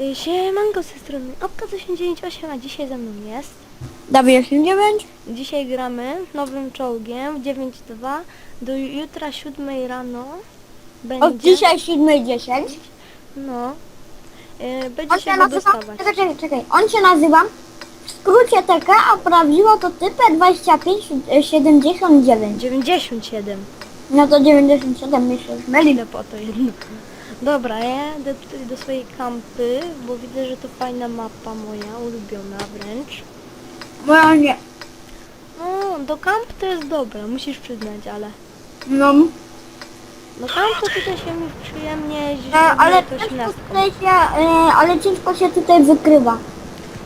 Y, Siemanko z tej strony Opka1098, a dzisiaj ze mną jest. Dawid 89? Dzisiaj gramy nowym czołgiem w 9.2 do jutra 7 rano. Będzie. Od dzisiaj 7.10. No. Y, On będzie się się nazywa... dostawać. Czekaj, czekaj. On się nazywa w skrócie TK, a prawdziwo to typę 2579. 97. No to 97 mi się zmyli. Idę po to jedno. Dobra, ja jadę tutaj do swojej kampy, bo widzę, że to fajna mapa moja, ulubiona wręcz. Moja nie. No, do kamp to jest dobra, musisz przyznać, ale... No. Do kamp to tutaj się mi przyjemnie jeździ, E, ale, to ciężko tutaj się, e, ale ciężko się tutaj wykrywa.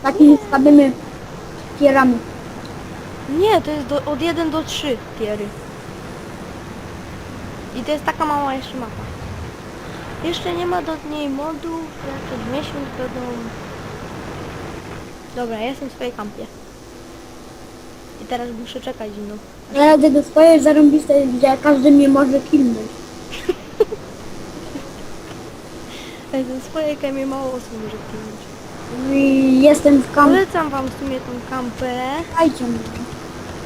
Takimi słabymi tierami. Nie, to jest do, od 1 do 3 tiery. I to jest taka mała jeszcze mapa. Jeszcze nie ma do niej modów, przez miesiąc będą... Dobra, jestem w swojej kampie. I teraz muszę czekać no. Ja jadę do swojej zarąbistej, gdzie każdy mnie może kilnąć. W swojej kampie mało osób może pilnąć. I jestem w kampie. Polecam wam w sumie tą kampę. Dajcie mnie.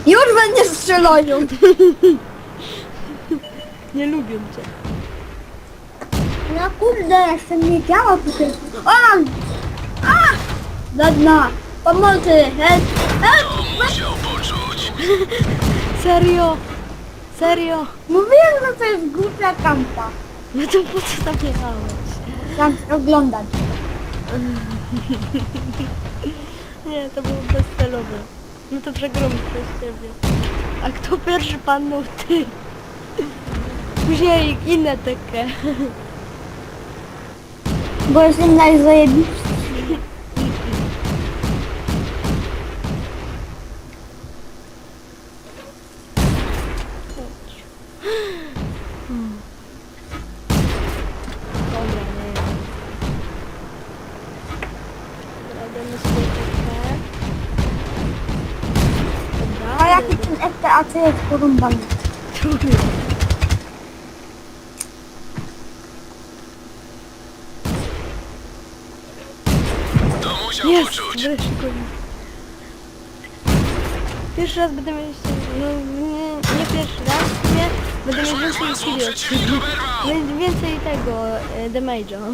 Już będzie strzelają. Nie lubię cię. No kurde, jeszcze nie działa tutaj. O! A! Zadna! Pomocy! Help! Help! Serio! Serio! Mówiłem, że to jest głupia kampa. No to po co tam jechałeś? Tam oglądać. Nie, to było bezcelowe. No to przegramy przez ciebie. A kto pierwszy padnął? Ty. Później inne takie. Bo jestem najzajebisty. Dobra, nie wiem. Zrobimy sobie takie. Dobra. A jaki ten FTAC jest porąbany? Trudno. Jest! Wreszcie go Pierwszy raz będę mieć... No nie, nie pierwszy raz, nie. Będę mieć więcej. Więc Więcej tego, e, damage'a.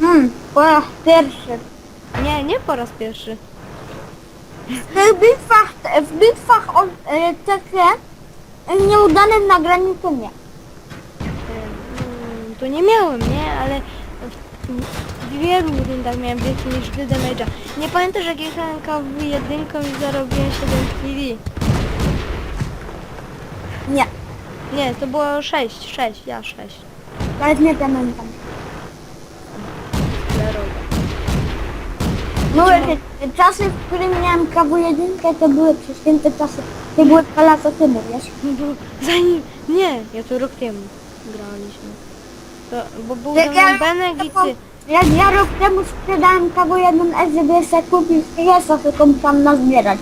Hmm, po raz pierwszy. Nie, nie po raz pierwszy. W bitwach, w bitwach o e, takie e, nieudanym nagraniu to nie. E, mm, To nie miałem, nie? Ale w, wielu rundach miałem więcej niż ty damage'a. Nie pamiętasz jak jechałem w jedynką i zarobiłem 7 killi? Nie, Nie, to było 6, 6, ja 6. nawet nie pamiętam. Zerowe. Mówię, że czasy, w którym miałem KW1 to były prześwięte czasy. To były dwa lata temu, wiesz? No bo zanim... Nie, ja to rok temu graliśmy. To, bo był Jak ze mną ja- Benek i ty. Jak ja rok temu sprzedałem KW1S, żeby sobie kupić PS-a, tylko tam nazbierać.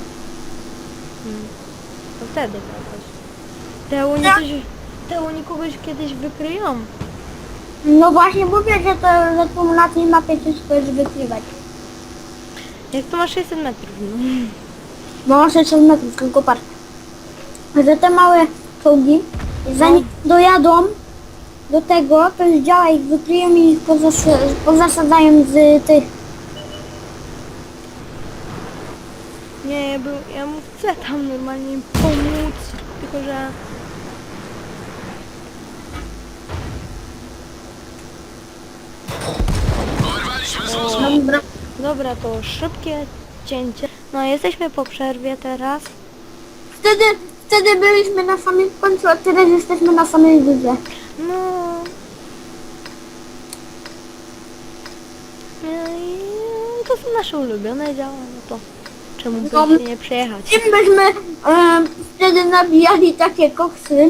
To wtedy jakoś. Te oni, coś, te oni kogoś kiedyś wykryją. No właśnie mówię, że to że tu na tej mapie ciężko jest wykrywać. Jak to masz 600 metrów, no. Bo mam 600 metrów, tylko patrz. Że te małe czołgi, zanim dojadą do tego, to już działa ich wykryją i ich pozas pozasadzają z tych. Nie, ja, był, ja mu chcę tam normalnie im pomóc, tylko że... Dobra. Dobra, to szybkie cięcie. No, jesteśmy po przerwie teraz. Wtedy, wtedy byliśmy na samym końcu, a teraz jesteśmy na samej górze. No... No i to są nasze ulubione działa, no to czemu by No, nie przejechać? Im byśmy e, wtedy nabijali takie koksy,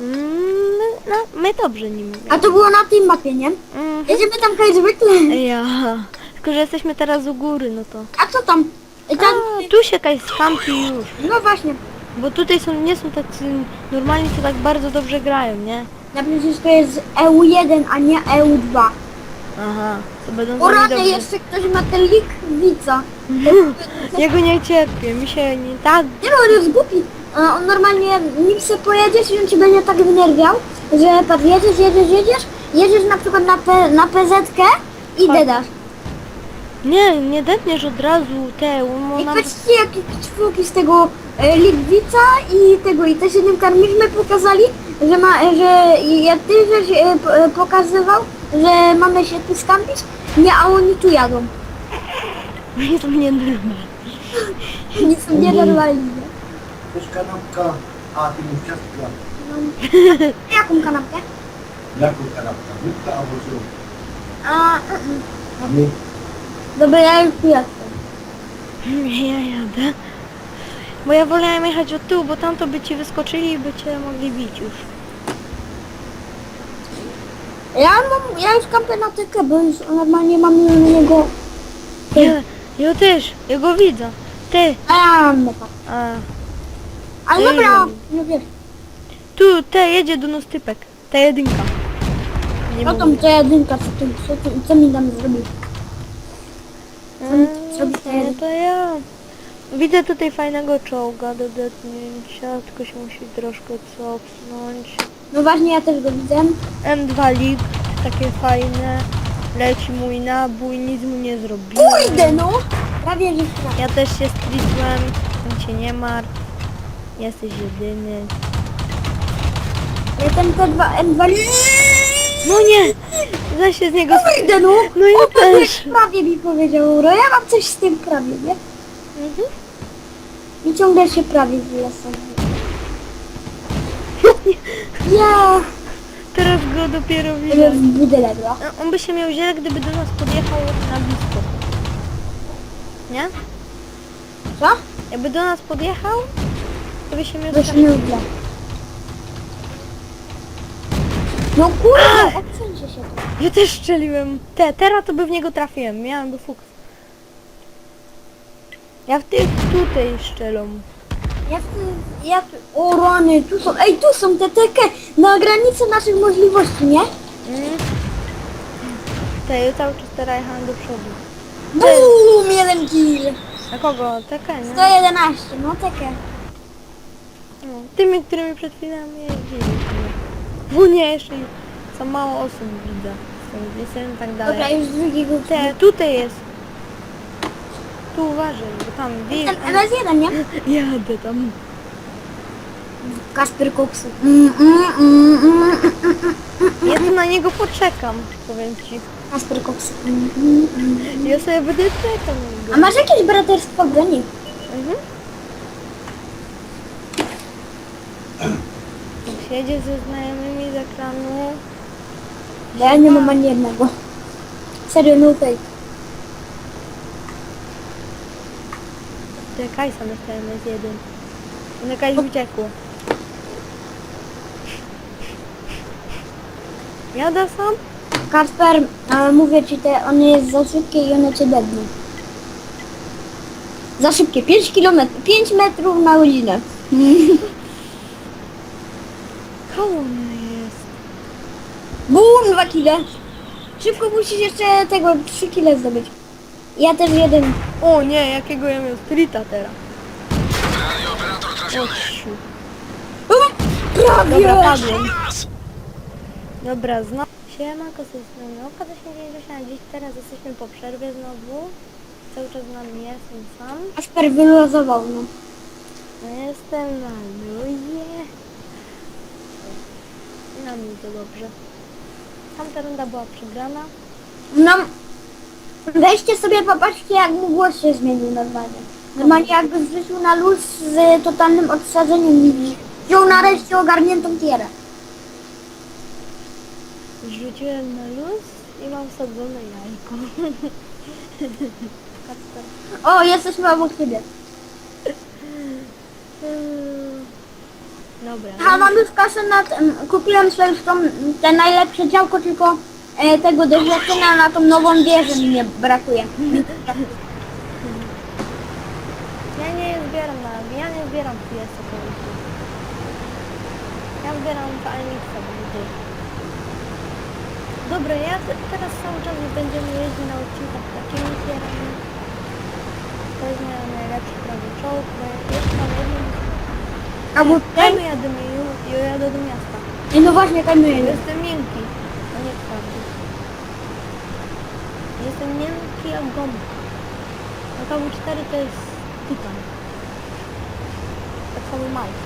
Mm, no, my dobrze nim. a to było na tej mapie, nie? Mhm. Jedziemy tam jak zwykle. Ja. Tylko, że jesteśmy teraz u góry, no to... A co tam? I tam A, tu się jakaś skampi już. no właśnie, Bo tutaj są, nie są tacy... Normalnie to tak bardzo dobrze grają, nie? Na przecież to jest EU1, a nie E EU2. Aha. To będą O rany, jeszcze ktoś ma ten likwica. Ja go nie cierpię, mi się nie tak... Nie no, on jest głupi. On normalnie, nim se pojedziesz i on ci będzie tak wnerwiał, że patrz, jedziesz, jedziesz, jedziesz, jedziesz na przykład na, P, na PZ-kę i Tak. dedasz. Nie, nie depniesz od razu te, I patrzcie jakie ćwuki z tego e, Ligwica i tego i te siedem karmiśmy pokazali, że ma, że jak ty żeś e, e, pokazywał, że mamy się tu skampić, nie, a oni tu jadą. Jest mnie normalne. Oni są nienormalni. Też kanapka, a ty mów ciastka. No. Jaką kanapkę? Jaką kanapka? Rybka albo zrób? A, mm, A my dobra, ja już tu jestem. Ja jadę. Bo ja wolałem jechać od tyłu, bo tam to by ci wyskoczyli i by cię mogli bić już. Ja mam, ja już kampię na tykę, bo już normalnie mam na niego... Ja, ja też, ja go widzę. Ty, A, no tak. a, Ale Ej, dobra, no. no wiesz, tu, te jedzie do nas typek. Ta jedynka. Nie co mówię. tam ta jedynka, co, ty, co, ty, co mi tam zrobił? Mm, zrobi ta No jedynka? to ja. Widzę tutaj fajnego czołga do detnięcia, tylko się musi troszkę cofnąć. No właśnie, ja też go widzę. M2 League, takie fajne. Leci mój nabój, nic mu nie zrobiłem. Kurde no! Prawie, że. Ja też się strisłem, nic się nie martw. Jesteś jedyny. Ja ten T2 M2... No nie! Zaś się z niego... Kurde no! No ja o, to też. prawie mi powiedział Uro, ja mam coś z tym prawie, nie? Mhm. I ciągle się prawie wylosował. Ja! Teraz go dopiero widzę. w. No, On by się miał źle, gdyby do nas podjechał na blisko. Nie? Co? Jakby do nas podjechał, to by się miał Bo się źle. nie uda. No kurde, odsuńcie się to. Ja też strzeliłem. Te, teraz to by w niego trafiłem. Miałem go fuks. Ja w tych tutaj strzelam. Jak ty, jak, o rany, tu są, ej tu są te teke na granicy naszych możliwości, nie? Mm. Te, ja cały czas teraz jechałem do przodu. Bum, jeden kill. Na kogo? Taka, nie? 111, no teke. No, tymi, którymi przed chwilą jeździliśmy. Bo nie, jeszcze za mało osób widzę. Jestem- tak dalej. Dobra, już drugiego. Te, tutaj jest. Tu uważaj, bo tam wiesz. Ten MS1, nie? Jadę tam. Kasper Koksu. Mm, mm, mm, mm. Ja tu na niego poczekam, powiem ci. Kasper Koksu. Mm, mm, mm. Ja sobie będę czekał na niego. A masz jakieś braterstwo broni? Mhm. Siedzie ze znajomymi z ekranu. Ja nie mam ani jednego. Serio, no fake. Te Kajsa dostałem jest jeden. One Kajs uciekło. Jada sam? Kasper, a mówię ci, te, one jest za szybkie i one cię dedną. Za szybkie, 5 km, 5 metrów na godzinę. Koło mnie jest. Bum, 2 kile. Szybko musisz jeszcze tego 3 kile zdobyć. Ja też jeden. O nie, jakiego ja miał streeta teraz. O, siu. Um, prawie. Dobra, padłem. Dobra, znowu. Siema, kosystemy. Oka do śmierci Dziś teraz jesteśmy po przerwie znowu. Cały czas z nami jestem sam. Kasper wyluzował, no. No jestem na luzie. Na mnie to dobrze. Tamta runda była przegrana. No, weźcie sobie, popatrzcie jak mu głos się zmienił normalnie. Normalnie jakby wrzucił na luz z totalnym odsadzeniem i wziął nareszcie ogarniętą tierę. Rzuciłem na luz i mam wsadzone jajko. O, jesteśmy obok ciebie. Dobra. A mam już kasę na... Kupiłem sobie już tą, te najlepsze działko, tylko e, tego doświadczenia na tą nową wieżę mi nie brakuje. Ja nie zbieram na... Ja nie zbieram PS około. Ja zbieram fajnie sobie. Dobra, ja te- teraz cały czas będziemy jeździć na odcinkach takimi kierami. To jest moja najlepszy prawie czołg, bo jeszcze mam jedną... A bo Ja ten... jadę, ja jadę do miasta. I no właśnie, tam jest. Jestem miękki, a nie twardy. Jestem miękki jak gąb. A KW4 to jest tytan. Tak samo Mike.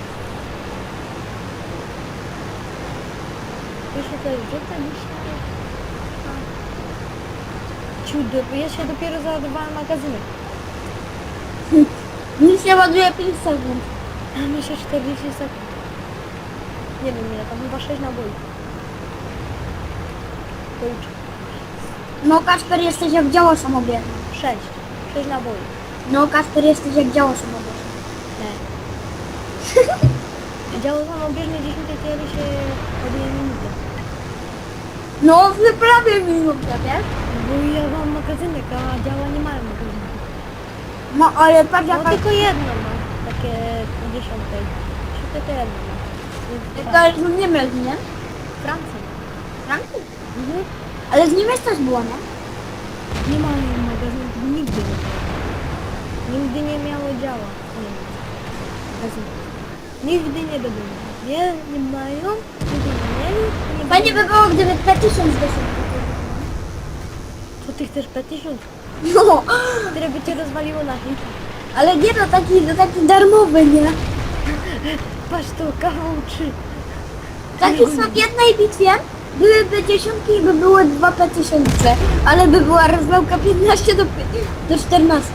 Jeszcze to jest rzucę dzisiaj. Ciudy, bo ja się dopiero załadowałem magazynek. Mi się ładuje 5 sekund. A się 40 sekund. Nie wiem ile tam, chyba 6 naboi. Policzę. No Kasper jesteś jak działa samobierne. 6. 6 naboi. No Kasper jesteś jak działa samobierne. Nie. Działo samobieżne 10 tiry się odje minutę. No w prawie minutę, wiesz? Bo ja mam magazynek, a działa nie mają magazynek. No ale patrz No jaka... tylko jedno ma, takie 50. Czy tylko jedno ma. To jest z Niemiec, nie? Francja. Francji? Mhm. Ale z Niemiec też było, nie? Nie mają magazynku, nigdy nie było. Nigdy nie miało działa. Nie ma. Magazynku. Nigdy nie będą. Nie, nie mają, nigdy nie mieli. Nie Fajnie by było, gdyby P1000 wyszedł. To ty chcesz P1000, No, które by cię rozwaliło na hit. ale nie no taki, no taki darmowy, nie? Patrz tu, kawał 3. Taki co w jednej bitwie byłyby dziesiątki i by były dwa P1000, ale by była rozwałka 15 do, do 14.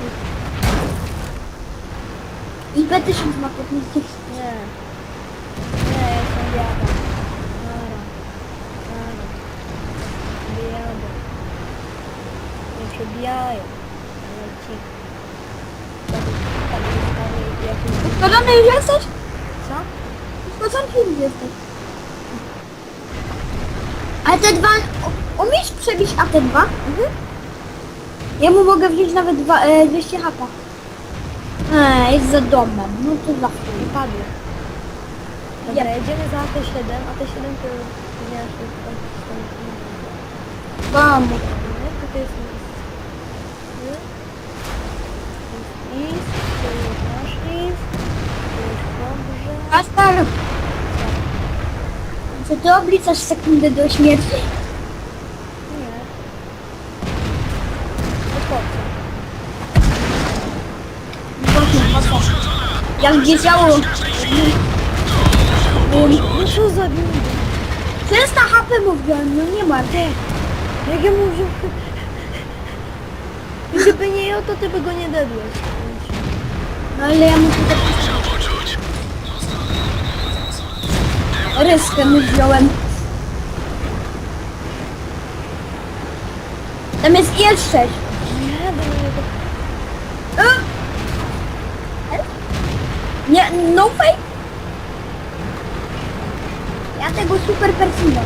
I P1000 ma 15. Nie. Nie, jestem biada. Nara. Nara. Biada. Nie przebijają. Ale ci. Tak, tak, tak, jakimś- Skoczony już jesteś? Co? Już jesteś. Ale te dwa, umiesz przebić AT2? Mhm. Ja mu mogę wziąć nawet dwa, e, 200 hapa. Eee, jest za domem. No to za chuj. I padły. Dobra, jedziemy za AT7. AT7 to nie aż tak Bam. Tutaj jest list. To jest list, to jest nasz list, to jest dobrze. Kasper! Czy ty obliczasz sekundę do śmierci? Nie. Co? Właśnie, co? Jak wiedziało... No co za gnidy? 300 HP mu wziąłem, no nie ma. Ty, jak ja mówię... Gdyby nie ja, to ty by go nie dedłeś. No ale ja mu tutaj... Ryskę mu wziąłem. Tam jest IL-6. Nie, no fake? Ja tego super persona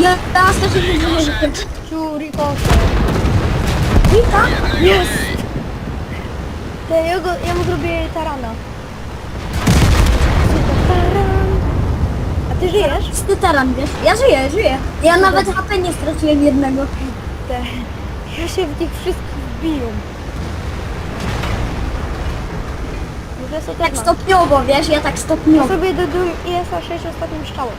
Ja teraz też nie wiem, że to Ciu, rikosze. Wika? Jest! Ja, go, ja mu zrobię tarana. Ty żyjesz? Ty taran, wiesz? Ja żyję, żyję. Ja nawet HP nie straciłem jednego. Te. Ja się w nich wszystkich. Może sobie Tak stopniowo, wiesz? Ja tak Ja stopniowo. sobie dodam ISA 6 ostatnim strzałem.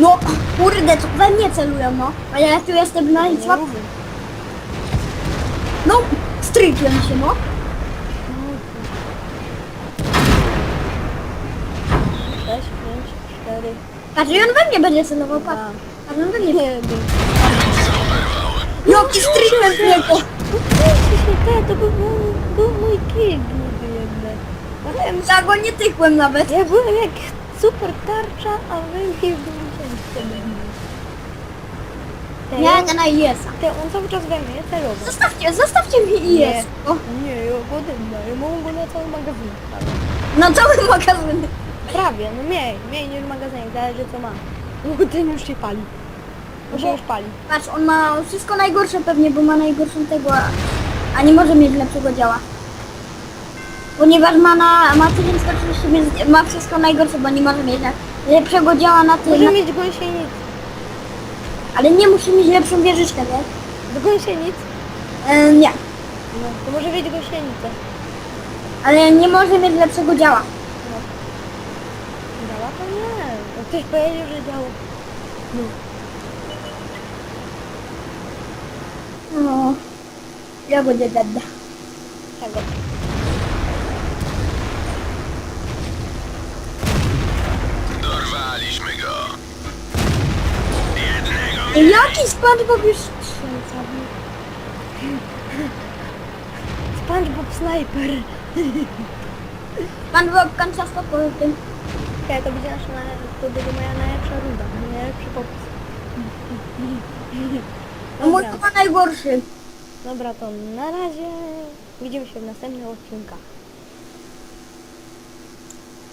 No, kurde, to we mnie celują, no. A ja tu jestem na nic. No, strykłem się, no. Sześć, pięć, cztery, Patrz, i on we mnie będzie celował, patrz. dwa, Patrz, on we mnie... jeden. Jaki strykłem tylko. Te, to by był, był mój kill głupi jednak. Ja wiem, Ja go nie tykłem nawet. Ja byłem jak super tarcza, a wy mi wyjdziecie ode mnie. Te, Ja jadę na IS-a. te, on cały czas we mnie celował. Zostawcie, zostawcie mi Nie. IS. O, Nie, ja go dymna, ja mogę go na cały magazyn na cały magazyn. Prawie, no mniej, mniej niż magazynek, zależy co ma. No ten już się pali. On się Bo- już pali. Patrz, on ma wszystko najgorsze pewnie, bo ma najgorszą tego, a- a nie może mieć lepszego działa. Ponieważ ma na, ma 1130, więc ma wszystko najgorsze, bo nie może mieć lepszego działa na tym, Może na, mieć gąsienic. ale nie musi mieć lepszą wieżyczkę, wiesz? Do gąsienic? E, nie, No, to może mieć gąsienicę. ale nie może mieć lepszego działa. No. To nie. No ktoś powiedział, że działa. No. No, ja będę dada. Czego? Dorwaliśmy go. Jednego Jaki SpongeBob już strzelca był? SpongeBob Sniper. SpongeBob kanciasto po tym. Okej, to będzie nasza, to będzie moja najlepsza runda. Mój najlepszy popis. No mój Dobra. chyba najgorszy. Dobra, to na razie. Widzimy się w następnych odcinkach.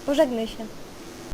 Pożegnaj się.